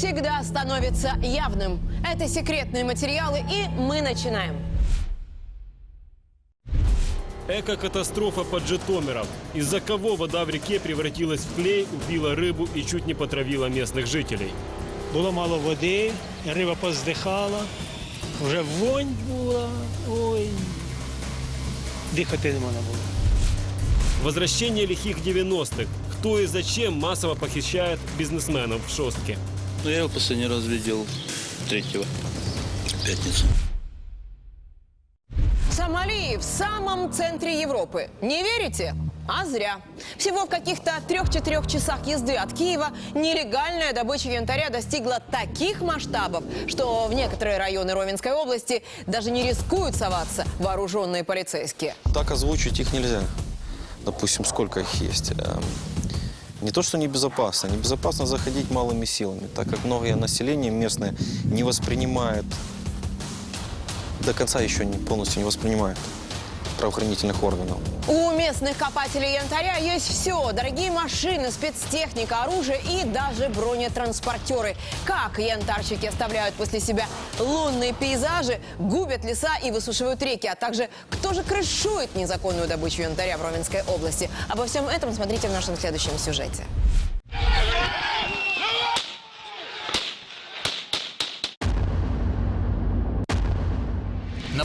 всегда становится явным. Это секретные материалы, и мы начинаем. Эко-катастрофа под Житомиром. Из-за кого вода в реке превратилась в клей, убила рыбу и чуть не потравила местных жителей. Було мало води, риба поздихала, вже вонь була, ой. Дихати не можна було. Возвращение лихих 90-х. Кто и зачем массово похищает бизнесменов в шостке. Ну, я его последний раз видел третьего. в Пятницу. Сомали в самом центре Европы. Не верите? А зря. Всего в каких-то трех-четырех часах езды от Киева нелегальная добыча янтаря достигла таких масштабов, что в некоторые районы Ровенской области даже не рискуют соваться вооруженные полицейские. Так озвучить их нельзя. Допустим, сколько их есть. Не то, что небезопасно. Небезопасно заходить малыми силами, так как многое население местное не воспринимает, до конца еще не, полностью не воспринимает правоохранительных органов. У местных копателей янтаря есть все. Дорогие машины, спецтехника, оружие и даже бронетранспортеры. Как янтарщики оставляют после себя лунные пейзажи, губят леса и высушивают реки, а также кто же крышует незаконную добычу янтаря в Ровенской области. Обо всем этом смотрите в нашем следующем сюжете.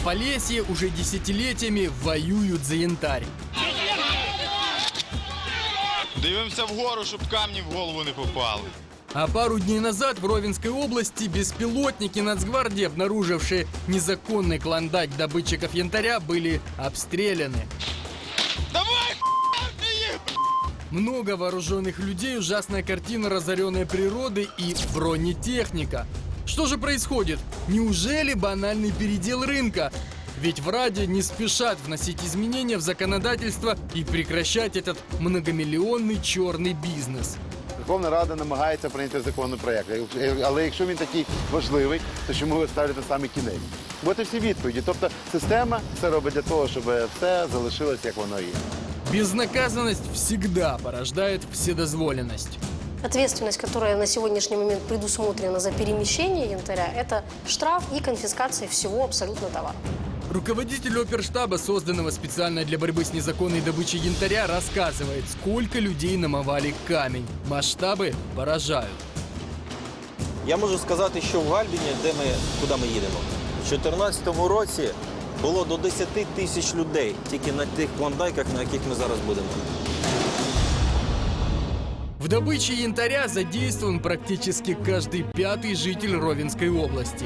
Полесье уже десятилетиями воюют за янтарь. Дивимося вгору, щоб камні в голову не попали. А пару дней назад в Ровенской области беспилотники Нацгвардии, обнаружившие незаконный клондайк добытчиков янтаря, были обстреляны. Давай, Много вооруженных людей, ужасная картина разоренной природы и бронетехника. Что же происходит? Неужели банальный передел рынка? Ведь в Раде не спешат вносить изменения в законодательство и прекращать этот многомиллионный черный бизнес. Верховна Рада намагається прийняти законопроект. Але якщо він такий важливий, то чому ви ставите саме кінець? От і всі відповіді. Тобто система все робить для того, щоб все залишилось, як воно є. Безнаказанность всегда порождает вседозволенность. Ответственность, которая на сегодняшний момент предусмотрена за перемещение янтаря, это штраф и конфискация всего абсолютно товара. Руководитель оперштаба, созданного специально для борьбы с незаконной добычей янтаря, рассказывает, сколько людей намывали камень. Масштабы поражают. Я можу сказати, що в Гальбіні, де ми, куди ми їдемо, в 2014 році було до 10 тисяч людей тільки на тих клондайках, на яких ми зараз будемо. В добыче янтаря задействован практически каждый пятый житель Ровенской области.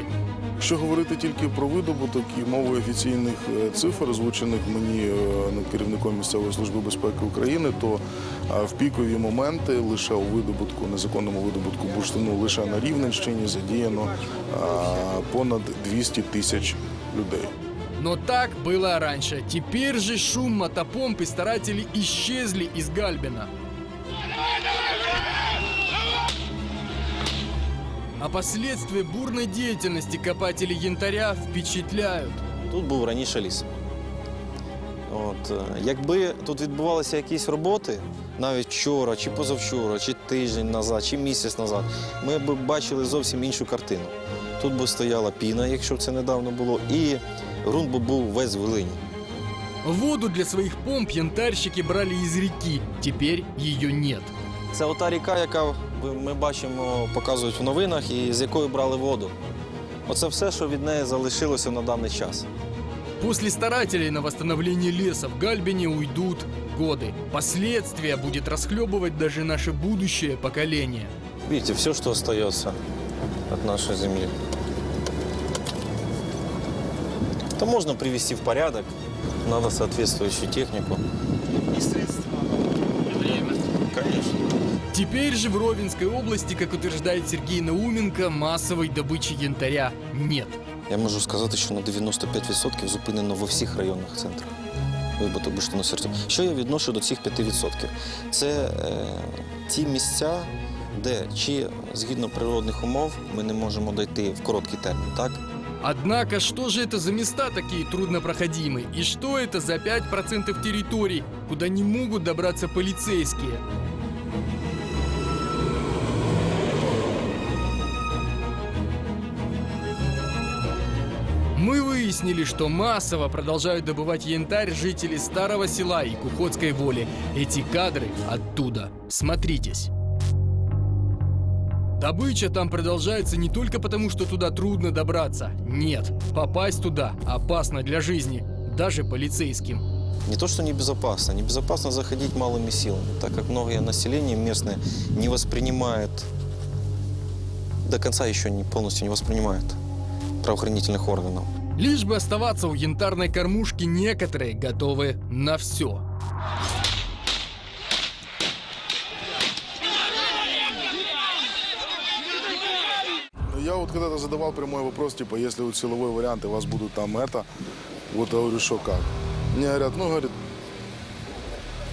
Якщо говорити тільки про видобуток і мовою офіційних е, цифр, озвучених мені е, ну, керівником місцевої служби безпеки України, то е, в пікові моменти лише у видобутку, незаконному видобутку бурштину лише на Рівненщині задіяно е, понад 200 тисяч людей. Но так было раньше. Теперь же шум мотопомп и старатели исчезли из Гальбина. А последствия бурной деятельности копателей янтаря впечатляют. Тут був раніше ліс. От, е, якби тут відбувалися якісь роботи, навіть вчора, чи позавчора, чи тиждень назад, чи місяць назад, ми б бачили зовсім іншу картину. Тут би стояла піна, якщо це недавно було, і ґрунт би був весь в глині. Воду для своих помп янтарщики брали из реки. Теперь ее нет. Це ота ріка, яка ви- ми бачимо, показують в новинах, і з якої брали воду. Оце все, що від неї залишилося на даний час. После старателей на восстановление леса в Гальбине уйдут годы. Последствия будет расхлебывать даже наше будущее поколение. Видите, все, что остается от нашей земли. Это можно привести в порядок. Надо соответствующую технику. Теперь же в Ровенской области, как утверждает Сергей Науменко, массовой добычи янтаря нет. Я можу сказати, що на 95% зупинено во всіх районних центрах. Вибуток бурштину серця. Що я відношу до цих 5%? Це е, ті місця, де чи згідно природних умов ми не можемо дойти в короткий термін, так? Однако, что же это за места такие труднопроходимые? И что это за 5% территорий, куда не могут добраться полицейские? Мы выяснили, что массово продолжают добывать янтарь жители Старого Села и Кухотской Воли. Эти кадры оттуда. Смотритесь. Добыча там продолжается не только потому, что туда трудно добраться. Нет, попасть туда опасно для жизни, даже полицейским. Не то, что небезопасно, небезопасно заходить малыми силами, так как многое население местное не воспринимает, до конца еще не, полностью не воспринимает правоохранительных органов. Лишь бы оставаться у янтарной кормушки, некоторые готовы на все. Я вот когда-то задавал прямой вопрос, типа, если вот силовой вариант, и вас будут там это, вот я говорю, что как? Мне говорят, ну, говорит,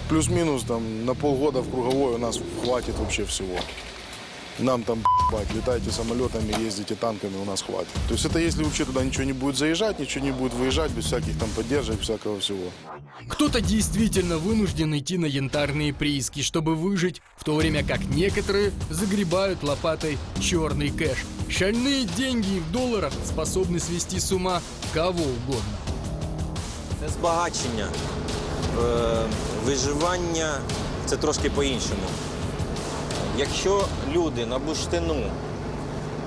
плюс-минус там на полгода в круговой у нас хватит вообще всего. Нам там ебать, летайте самолетами, ездите танками, у нас хватит. То есть это если вообще туда ничего не будет заезжать, ничего не будет выезжать, без всяких там поддержек, всякого всего. Кто-то действительно вынужден идти на янтарные прииски, чтобы выжить, в то время как некоторые загребают лопатой черный кэш. Шальные деньги в долларах способны свести с ума кого угодно. Це збагачення. Виживання це трошки по-іншому. Якщо люди на бурштину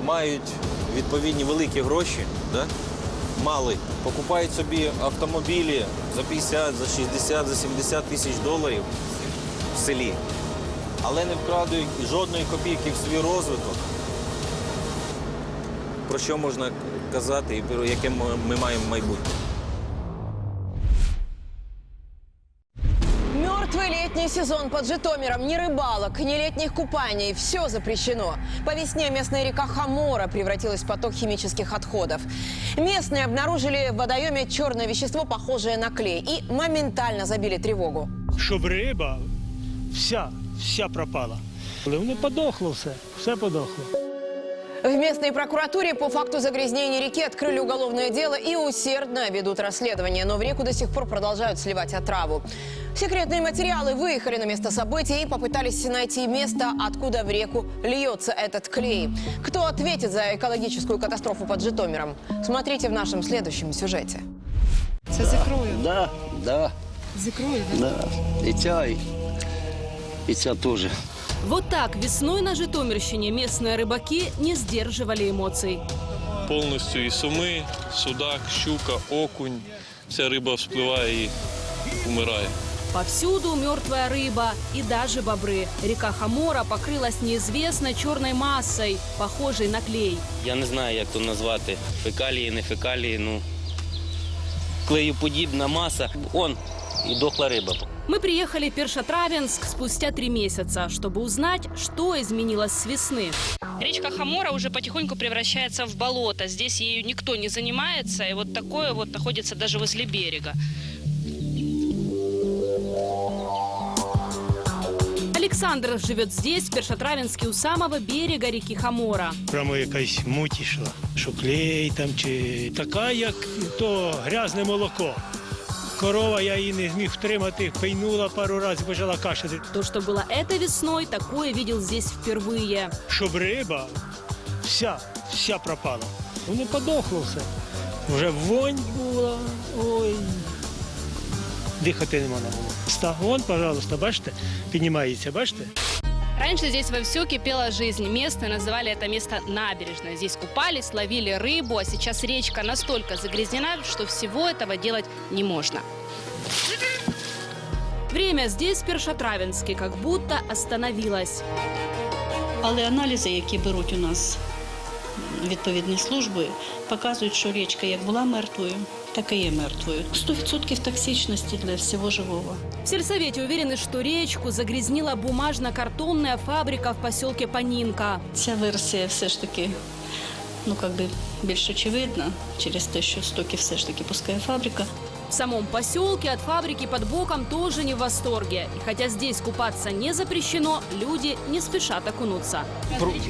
мають відповідні великі гроші, да? мали, покупають собі автомобілі за 50, за 60, за 70 тисяч доларів в селі, але не вкрадуть жодної копійки в свій розвиток, про що можна казати і про яке ми маємо майбутнє? Летний сезон под Житомиром. Ни рыбалок, ни летних купаний. Все запрещено. По весне местная река Хамора превратилась в поток химических отходов. Местные обнаружили в водоеме черное вещество, похожее на клей, и моментально забили тревогу. Щоб риба вся, вся пропала. Але воно подохло все, все подохло. В местной прокуратуре по факту загрязнения реки открыли уголовное дело и усердно ведут расследование. Но в реку до сих пор продолжают сливать отраву. Секретные материалы выехали на место событий и попытались найти место, откуда в реку льется этот клей. Кто ответит за экологическую катастрофу под Житомиром? Смотрите в нашем следующем сюжете. Це з ікрою. Да, да, З ікрою, да? да. І ця, і, і ця теж. Вот так весной на Житомирщине местные рыбаки не сдерживали эмоций. Повністю і суми, судак, щука, окунь. Вся риба вспливає і умирає. Повсюду мертвая рыба и даже бобры. Река Хамора покрылась неизвестной черной массой, похожей на клей. Я не знаю, як то назвати. Фекалії, не фекалії, ну. Клеєподібна маса. Он, і дохла риба. Мы приехали в Першотравенск спустя три месяца, чтобы узнать, что изменилось с весны. Речка Хамора уже потихоньку превращается в болото. Здесь ею никто не занимается, и вот такое вот находится даже возле берега. Александр живет здесь, в Першотравенске, у самого берега реки Хамора. Прямо якась муть йшла, що клей там чи така, як то грязне молоко. Корова я її не зміг втримати, пийнула пару разів, почала кашляти. То, что было этой весной, такое видел здесь впервые. Щоб риба вся, вся пропала. Воно подохло все. Вже вонь була. Ой. Дихати не можна було. Ста, вон, пожалуйста, бачите, піднімається, бачите? Раньше здесь вовсю кипела жизнь. Местные называли это место набережной. Здесь купались, ловили рыбу, а сейчас речка настолько загрязнена, что всего этого делать не можно. Время здесь, в Першотравенске, как будто остановилось. Але аналізи, які беруть у нас відповідні служби, показують, що річка як була мертвою, так і є мертвою. 100% токсичності для всього живого. В сельсовете уверены, что речку загрязнила бумажно-картонная фабрика в поселке Панинка. Ця версія все ж таки ну, как би більш очевидна через те, що стоки все ж таки пускає фабрика. В самом поселке от фабрики под боком тоже не в восторге. И хотя здесь купаться не запрещено, люди не спешат окунуться.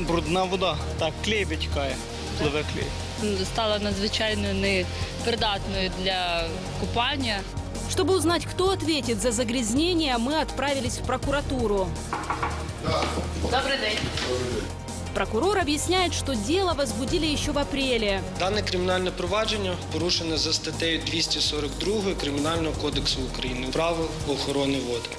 Брудна вода. Так, клей витікає, пливе клей. Стала надзвичайно непридатною для купання. Чтобы узнать, кто ответит за загрязнение, мы отправились в прокуратуру. Добрий день. Прокурор объясняет, что дело возбудили еще в апреле. Дане кримінальне провадження порушене за статтею 242 Кримінального кодексу України правил охорони води.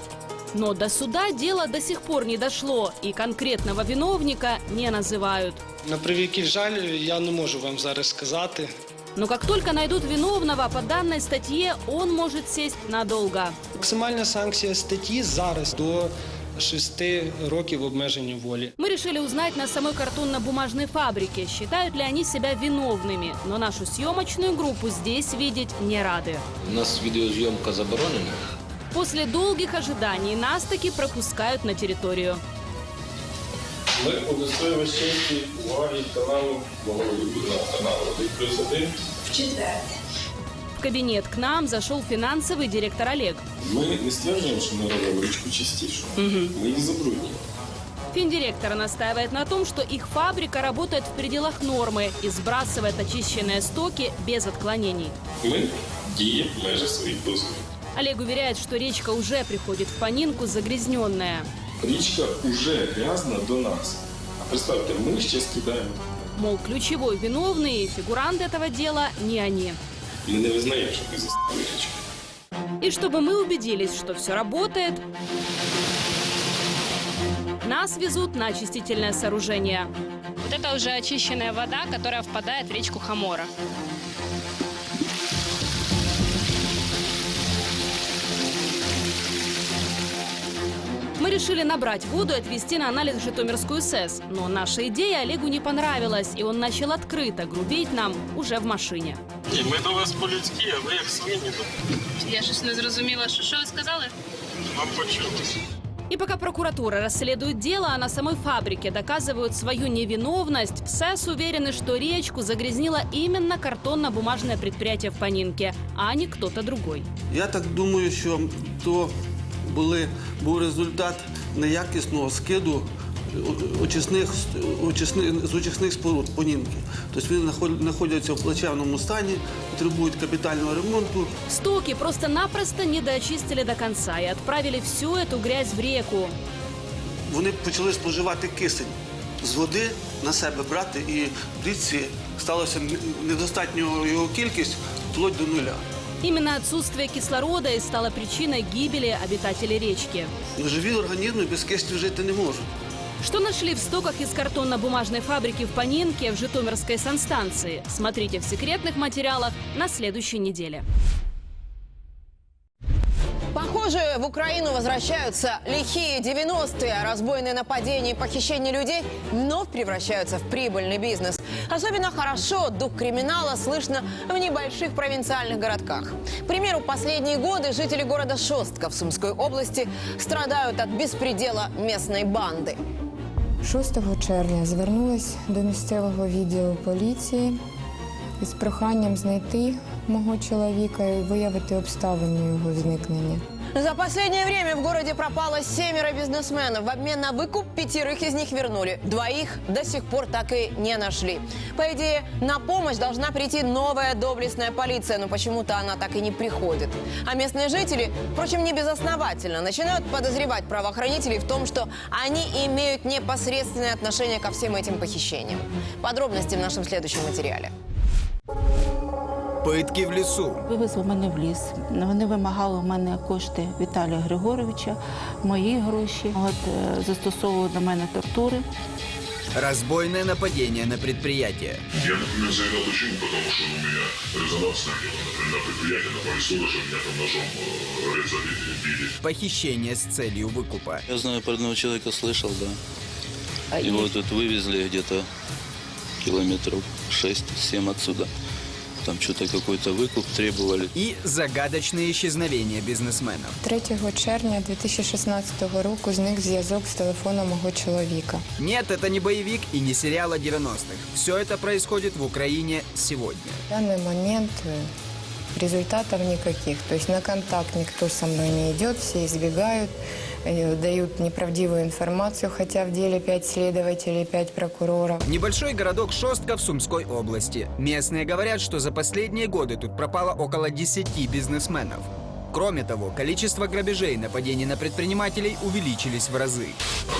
Но до суда дело до сих пор не дошло, и конкретного виновника не называют. На превеликий жаль, я не можу вам зараз сказати. Но как только найдут виновного по данной статье, он может сесть надолго. Максимальна санкція статті зараз до 6 років обмеження волі. Мы решили узнать на самой картонно-бумажной фабрике, считают ли они себя виновными. Но нашу съемочную группу здесь видеть не рады. У нас відеозйомка заборонена. После долгих ожиданий нас таки пропускают на территорию. Ми удостоїмось честі уваги каналу мого улюбленого каналу «Один плюс один». В четверг. В кабинет к нам зашел финансовый директор Олег. Ми не стверджуємо, що ми робимо річку чистішу. Ми її забруднюємо. Финдиректор настаивает на том, что их фабрика работает в пределах нормы и сбрасывает очищенные стоки без отклонений. Ми діємо в межах своїх дозволів. Олег уверяет, что речка уже приходит в Понинку загрязненная. Річка уже грязна до нас. А представте, ми ще скидаємо. Мол, ключевой виновный и фигурант этого дела не они. Ми не визнаємо, що ми застали річку. И чтобы мы убедились, что все работает, нас везут на очистительное сооружение. Вот это уже очищенная вода, которая впадает в речку Хамора. Мы решили набрать воду и отвезти на анализ в Житомирскую СЭС. Но наша идея Олегу не понравилась, и он начал открыто грубить нам уже в машине. Ні, ми до вас по-людськи, а ви як свині. Я щось не зрозуміла, що, що ви сказали? Вам почулось. И пока прокуратура расследует дело, а на самой фабрике доказывают свою невиновность, в СЭС уверены, что речку загрязнило именно картонно-бумажное предприятие в Понинке, а не кто-то другой. Я так думаю, що то були, був результат неякісного скиду очисних, очисних, з очисних споруд понінки. Тобто вони знаходяться в плачевному стані, потребують капітального ремонту. Стоки просто-напросто не доочистили до конца и отправили всю эту грязь в реку. Вони почали споживати кисень з води на себе брати, і в річці сталося недостатньо його кількість вплоть до нуля. Именно отсутствие кислорода и стало причиной гибели обитателей речки. Живі організми без кисню жити не можуть. Что нашли в стоках из картонно-бумажной фабрики в Понинке в Житомирской санстанции? Смотрите в секретных материалах на следующей неделе Похоже, в Украину возвращаются лихие 90-е, а разбойные нападения и похищения людей вновь превращаются в прибыльный бизнес. Особенно хорошо дух криминала слышно в небольших провинциальных городках. К примеру, последние годы жители города Шостка в Сумской области страдают от беспредела местной банды. 6 червня звернулась до місцевого відділу поліції із проханням знайти мого чоловіка і виявити обставини його зникнення. За последнее время в городе пропало семеро бизнесменов. В обмен на выкуп пятерых из них вернули. Двоих до сих пор так и не нашли. По идее, на помощь должна прийти новая доблестная полиция, но почему-то она так и не приходит. А местные жители, впрочем, не безосновательно, начинают подозревать правоохранителей в том, что они имеют непосредственное отношение ко всем этим похищениям. Подробности в нашем следующем материале. Питки в лісу. Вивезли мене в ліс. Вони вимагали у мене кошти Віталія Григоровича, мої гроші. От е, застосовували до мене тортури. Разбойное нападение на предприятие. Я, например, заявлял почему, потому что у меня резонансное дело. Например, на предприятие напали сюда, что меня там ножом э, резали, били. Похищение с целью выкупа. Я знаю, про одного человека слышал, да. А Его тут вывезли где-то километров 6-7 отсюда. Там что-то какой-то выкуп требовали. И загадочные исчезновения бизнесменов. 3 червня 2016 року зник зв'язок з телефоном мого чоловіка. Нет, это не боевик и не сериал о 90-х. Все это происходит в Украине сегодня. В данный момент э, результатов никаких. То есть на контакт никто со мной не идет, все избегают, э, Дают неправдивую информацию, хотя в деле пять следователей, пять прокуроров. Небольшой городок Шостка в Сумской области. Местные говорят, что за последние годы тут пропало около 10 бизнесменов. Кроме того, количество грабежей и нападений на предпринимателей увеличились в разы.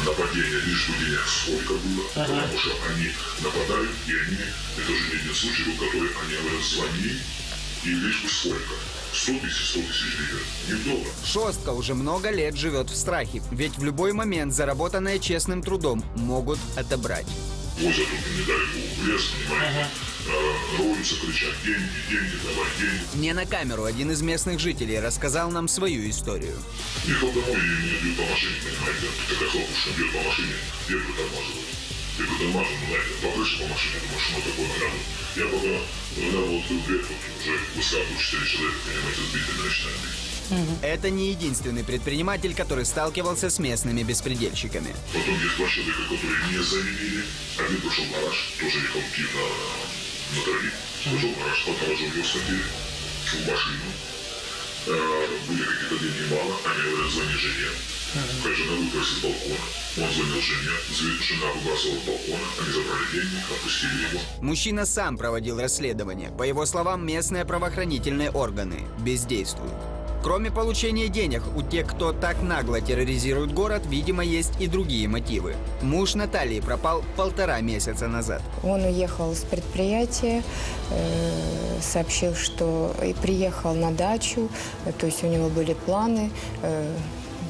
Нападения лишь в денег сколько было, потому что они нападают, и они, это же не случай был, который они говорят, звони, и лишь сколько. 100 тысяч, 100 тысяч гривен. Недолго. Шостка уже много лет живет в страхе, ведь в любой момент заработанное честным трудом могут отобрать. Возят, тут, не дай бог, в лес, понимаете, э, роются, кричат, деньги, деньги, давай деньги. Не на камеру один из местных жителей рассказал нам свою историю. Ехал домой и мне бьют по машине, понимаете, такая хлопушка бьет по машине, я притормаживаю. Я притормаживаю, ну, знаете, по крыше по машине, думаю, что ну такое наглядно. Я пока открыл дверь, тут уже выскакивают четыре человека, понимаете, сбитыми начинают бить. Это не единственный предприниматель, который сталкивался с местными беспредельщиками. Потом есть человека, которые не заявили. Один пошел в гараж, тоже ехал пить на, на торги. Пошел в гараж, поторожил его схватили в машину. Э, были какие-то деньги мало, они говорят, звони жене. Жена выбралась из балкона. Он звонил жене, жена выбрасывала с балкона, они забрали деньги, отпустили его. Мужчина сам проводил расследование. По его словам, местные правоохранительные органы бездействуют. Кроме получения денег, у тех, кто так нагло терроризирует город, видимо, есть и другие мотивы. Муж Натальи пропал полтора месяца назад. Он уехал с предприятия, э, сообщил, что и приехал на дачу, э, то есть у него были планы.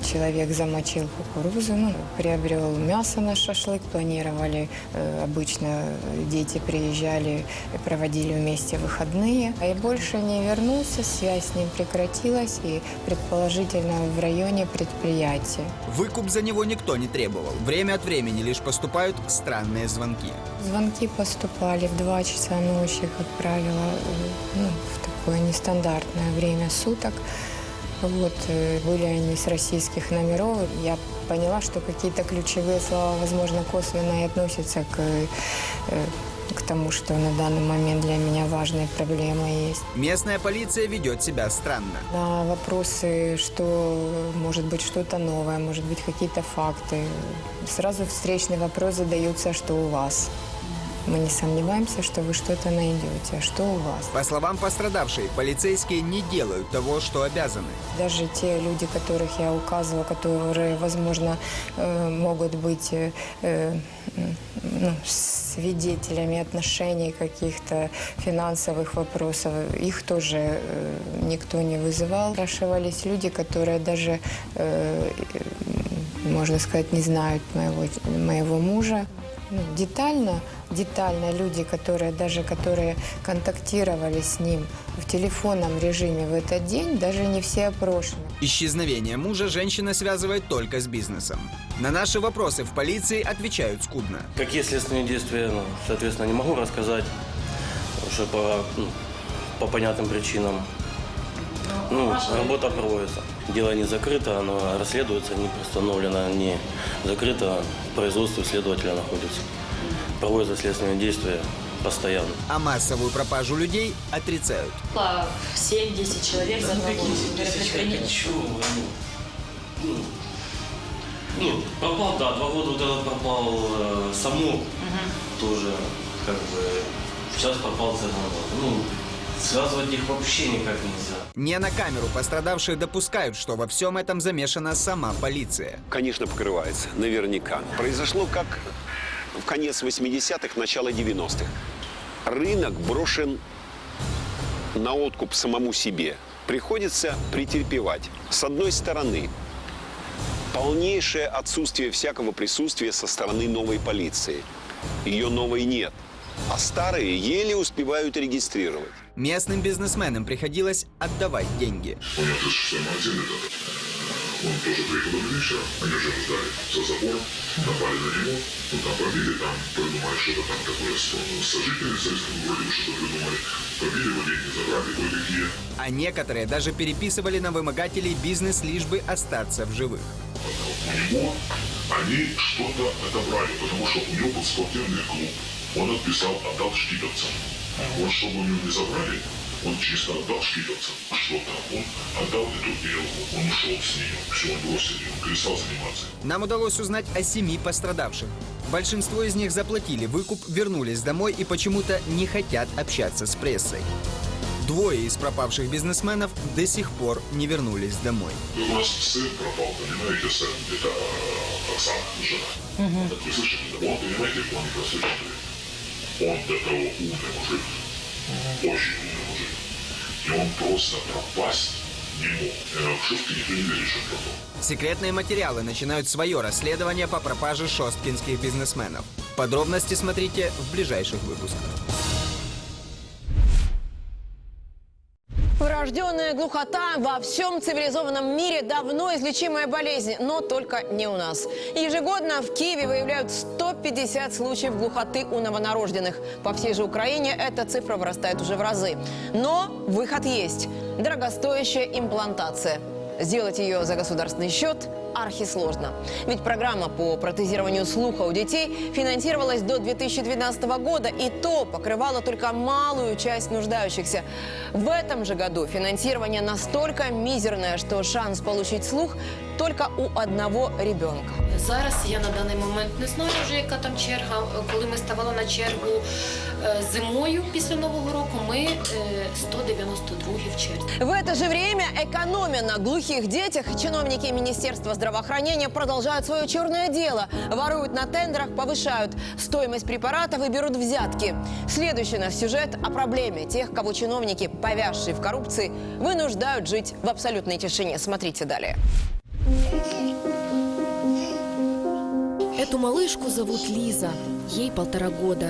Человек замочил кукурузу, ну, приобрел мясо на шашлык, планировали, э, обычно дети приезжали, и проводили вместе выходные. А и больше не вернулся, связь с ним прекратилась, и предположительно в районе предприятия. Выкуп за него никто не требовал. Время от времени лишь поступают странные звонки. Звонки поступали в 2 часа ночи, как правило, э, ну, в такое нестандартное время суток. Вот, э, были они с российских номеров. Я поняла, что какие-то ключевые слова, возможно, косвенно и относятся к, э, к тому, что на данный момент для меня важной проблемой есть. Местная полиция ведет себя странно. На вопросы, что может быть что-то новое, может быть какие-то факты, сразу встречный вопрос задается, что у вас. Мы не сомневаемся, что вы что-то найдете. А что у вас? По словам пострадавшей, полицейские не делают того, что обязаны. Даже те люди, которых я указывала, которые, возможно, э, могут быть э, э, ну, свидетелями отношений каких-то финансовых вопросов, их тоже никто не вызывал. Спрашивались люди, которые даже, можно сказать, не знают моего, моего мужа. Ну, детально, детально люди, которые даже которые контактировали с ним в телефонном режиме в этот день, даже не все опрошены. Исчезновение мужа женщина связывает только с бизнесом. На наши вопросы в полиции отвечают скудно. Какие следственные действия, ну, соответственно, не могу рассказать, что по, ну, по понятным причинам. Ну, работа проводится. Дело не закрыто, оно расследуется, не постановлено, не закрыто. В производстве следователя находится. Проводятся следственные действия постоянно. А массовую пропажу людей отрицают. 7-10 человек за одного предпринимателя. Ну, пропал, да, два года вот этот пропал э, Саму, тоже, как бы, сейчас пропал Церногор. Ну, связывать их вообще никак нельзя. Не на камеру пострадавшие допускают, что во всем этом замешана сама полиция. Конечно, покрывается, наверняка. Произошло как в конец 80-х, начало 90-х. Рынок брошен на откуп самому себе. Приходится претерпевать. С одной стороны, полнейшее отсутствие всякого присутствия со стороны новой полиции. Ее новой нет. А старые еле успевают регистрировать. Местным бизнесменам приходилось отдавать деньги. У него 36 магазин этот. Он тоже приехал вечером, они уже его ждали за забором, напали на него, ну там побили, там придумали что-то там такое с с сожителями, соответственно, вроде бы что-то придумали. Побили его, деньги забрали, кое-какие. А некоторые даже переписывали на вымогателей бизнес, лишь бы остаться в живых. У него они что-то отобрали, потому что у него был спортивный клуб. Он отписал, отдал шкиповцам. Вот чтобы у него не забрали, он чисто отдал шкиповцам что-то. Он отдал эту белку, он ушел с нее. Все, он бросил ее, он перестал заниматься. Нам удалось узнать о семи пострадавших. Большинство из них заплатили выкуп, вернулись домой и почему-то не хотят общаться с прессой. Двое из пропавших бизнесменов до сих пор не вернулись домой. У нас сын пропал, понимаете, сын, где-то э, Оксана, жена. Так вы слышите, он, понимаете, он непростой человек. Он до того умный мужик, очень. Он просто пропасть не мог. В шутке никто не верит, что он пропал. Секретные материалы начинают свое расследование по пропаже шосткинских бизнесменов. Подробности смотрите в ближайших выпусках. Врожденная глухота во всем цивилизованном мире давно излечимая болезнь, но только не у нас. Ежегодно в Киеве выявляют 150 случаев глухоты у новорожденных. По всей же Украине эта цифра вырастает уже в разы. Но выход есть. Дорогостоящая имплантация. Сделать ее за государственный счет архисложно. Ведь программа по протезированию слуха у детей финансировалась до 2012 года, и то покрывала только малую часть нуждающихся. В этом же году финансирование настолько мизерное, что шанс получить слух только у одного ребенка. Зараз я на даний момент не знаю вже, яка там черга. Коли ми ставали на чергу зимою після Нового року, ми е, 192 в черзі. В это же время, экономя на глухих детях, чиновники Министерства здравоохранения продолжают свое черное дело. Воруют на тендерах, повышают стоимость препаратов и берут взятки. Следующий наш сюжет о проблеме тех, кого чиновники, повязшие в коррупции, вынуждают жить в абсолютной тишине. Смотрите далее. Эту малышку зовут Лиза. Ей полтора года.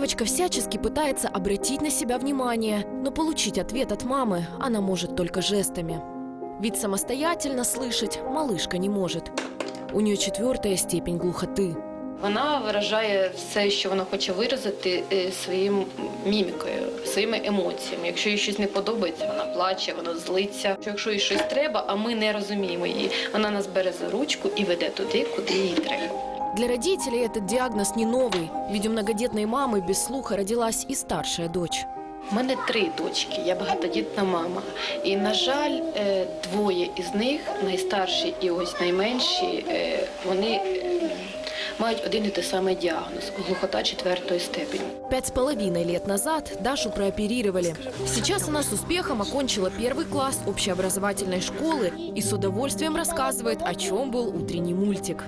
Девочка всячески пытается обратить на себя внимание, но получить ответ от мамы она может только жестами. Ведь самостоятельно слышать малышка не может. У нее четвертая степень глухоты. Вона виражає все, що вона хоче виразити е, своїм мімікою, своїми емоціями. Якщо їй щось не подобається, вона плаче, вона злиться. Якщо їй щось треба, а ми не розуміємо її, вона нас бере за ручку і веде туди, куди їй треба. Для родителей этот диагноз не новый, ведь у многодетной мамы без слуха родилась и старшая дочь. У мене три дочки, я багатодітна мама. І, на жаль, е, двоє із них, найстарші і ось найменші, е, вони е, мають один і той самий діагноз глухота четвертої степені. Пять с половиной лет назад Дашу прооперировали. Сейчас она с успехом окончила первый класс общеобразовательной школы и с удовольствием рассказывает, о чем был утренний мультик.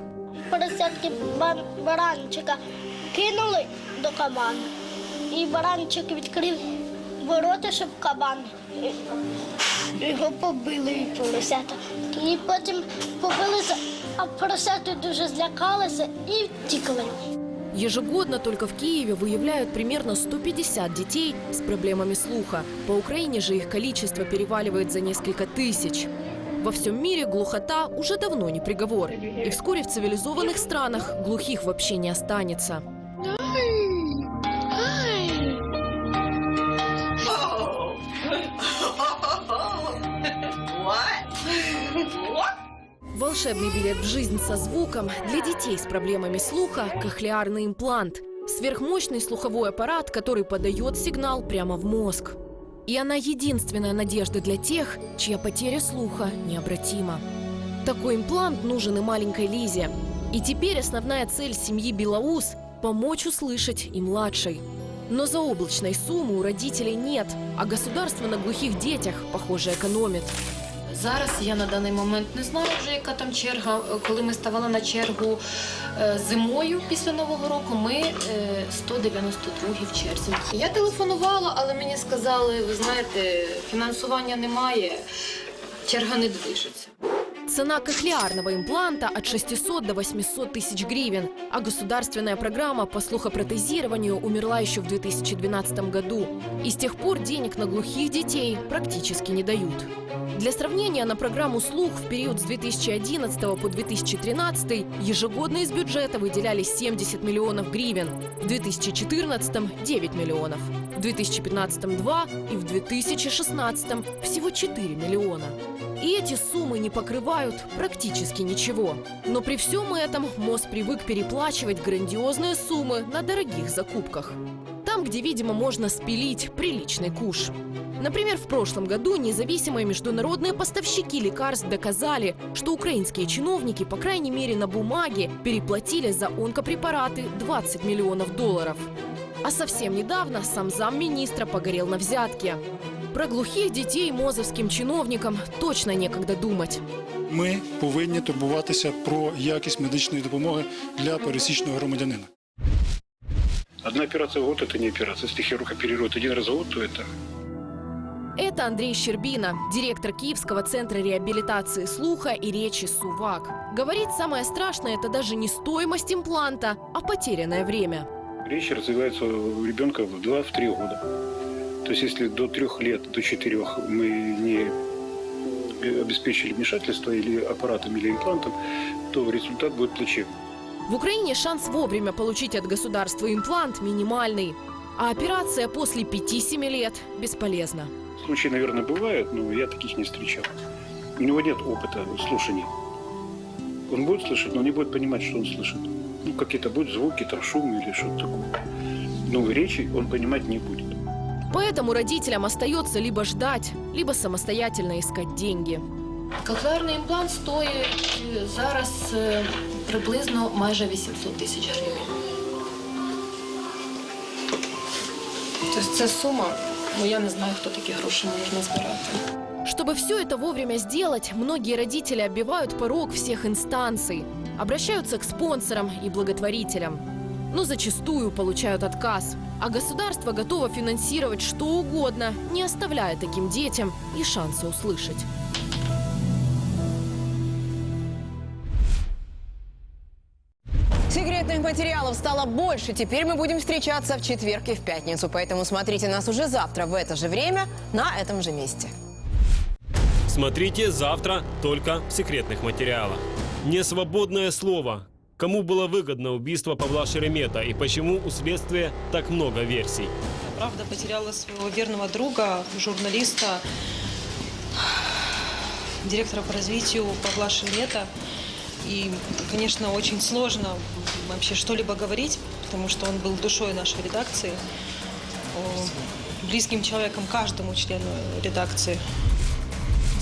Поросятки бар- баранчика кинули до кабана. І баранчик відкрив ворота, щоб кабан. Його побили і поросята. І потім побилися, а поросята дуже злякалися і втікли. Ежегодно только в Киеве выявляют примерно 150 детей с проблемами слуха. По Украине же их количество переваливает за несколько тысяч. Во всем мире глухота уже давно не приговор. И вскоре в цивилизованных странах глухих вообще не останется. Волшебный билет в жизнь со звуком для детей с проблемами слуха – кохлеарный имплант. Сверхмощный слуховой аппарат, который подает сигнал прямо в мозг. И она единственная надежда для тех, чья потеря слуха необратима. Такой имплант нужен и маленькой Лизе. И теперь основная цель семьи Белоус – помочь услышать и младшей. Но заоблачной суммы у родителей нет, а государство на глухих детях, похоже, экономит. Зараз я на даний момент не знаю вже, яка там черга. Коли ми ставали на чергу е, зимою після Нового року, ми е, 192 в черзі. Я телефонувала, але мені сказали, ви знаєте, фінансування немає, черга не движеться. Цена кохлеарного импланта от 600 до 800 тысяч гривен, а государственная программа по слухопротезированию умерла еще в 2012 году. И с тех пор денег на глухих детей практически не дают. Для сравнения, на программу «Слух» в период с 2011 по 2013 ежегодно из бюджета выделялись 70 миллионов гривен, в 2014 – 9 миллионов, в 2015 – 2 и в 2016 – всего 4 миллиона. И эти суммы не покрывают практически ничего. Но при всем этом МОЗ привык переплачивать грандиозные суммы на дорогих закупках. Там, где, видимо, можно спилить приличный куш. Например, в прошлом году независимые международные поставщики лекарств доказали, что украинские чиновники, по крайней мере на бумаге, переплатили за онкопрепараты 20 миллионов долларов. А совсем недавно сам замминистра погорел на взятке. Про глухих детей мозовским чиновникам точно некогда думать. Ми повинні турбуватися про якість медичної допомоги для пересічного громадянина. Одна операция в год – это не операция. Если хирург оперирует один раз в год, то это Это Андрей Щербина, директор Киевского центра реабилитации слуха и речи «Сувак». Говорит, самое страшное – это даже не стоимость импланта, а потерянное время. речь развивается у ребенка в 2-3 года. То есть если до трех лет, до четырех мы не обеспечили вмешательство или аппаратом, или имплантом, то результат будет плачевный. В Украине шанс вовремя получить от государства имплант минимальный, а операция после 5-7 лет бесполезна. Случаи, наверное, бывают, но я таких не встречал. У него нет опыта слушания. Он будет слышать, но не будет понимать, что он слышит. Ну, какие-то будут звуки, там, шум или что-то такое. Но речи он понимать не будет. Поэтому родителям остается либо ждать, либо самостоятельно искать деньги. Коклеарний імплант стоїть е, зараз е, приблизно майже 800 тисяч гривень. Тобто це сума, ну я не знаю, хто такі гроші може назбирати. Чтобы все это вовремя сделать, многие родители оббивают порог всех инстанций, обращаются к спонсорам и благотворителям. Но зачастую получают отказ. А государство готово финансировать что угодно, не оставляя таким детям и шанса услышать. Секретных материалов стало больше. Теперь мы будем встречаться в четверг и в пятницу. Поэтому смотрите нас уже завтра в это же время на этом же месте. Смотрите завтра только в секретных материалах. Несвободное слово. Кому было выгодно убийство Павла Шеремета и почему у следствия так много версий? Правда потеряла своего верного друга, журналиста, директора по развитию Павла Шемета. И, конечно, очень сложно вообще что-либо говорить, потому что он был душой нашей редакции, близким человеком каждому члену редакции.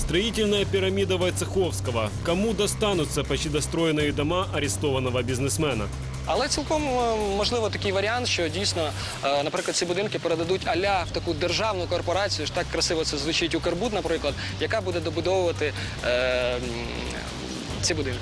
Строительная пирамида Войцеховского. Кому достанутся почти достроенные дома арестованного бизнесмена? Але цілком е, можливо такий варіант, що дійсно, е, наприклад, ці будинки передадуть аля в таку державну корпорацію, ж так красиво це звучить Укрбуд, наприклад, яка буде добудовувати е, ці будинки.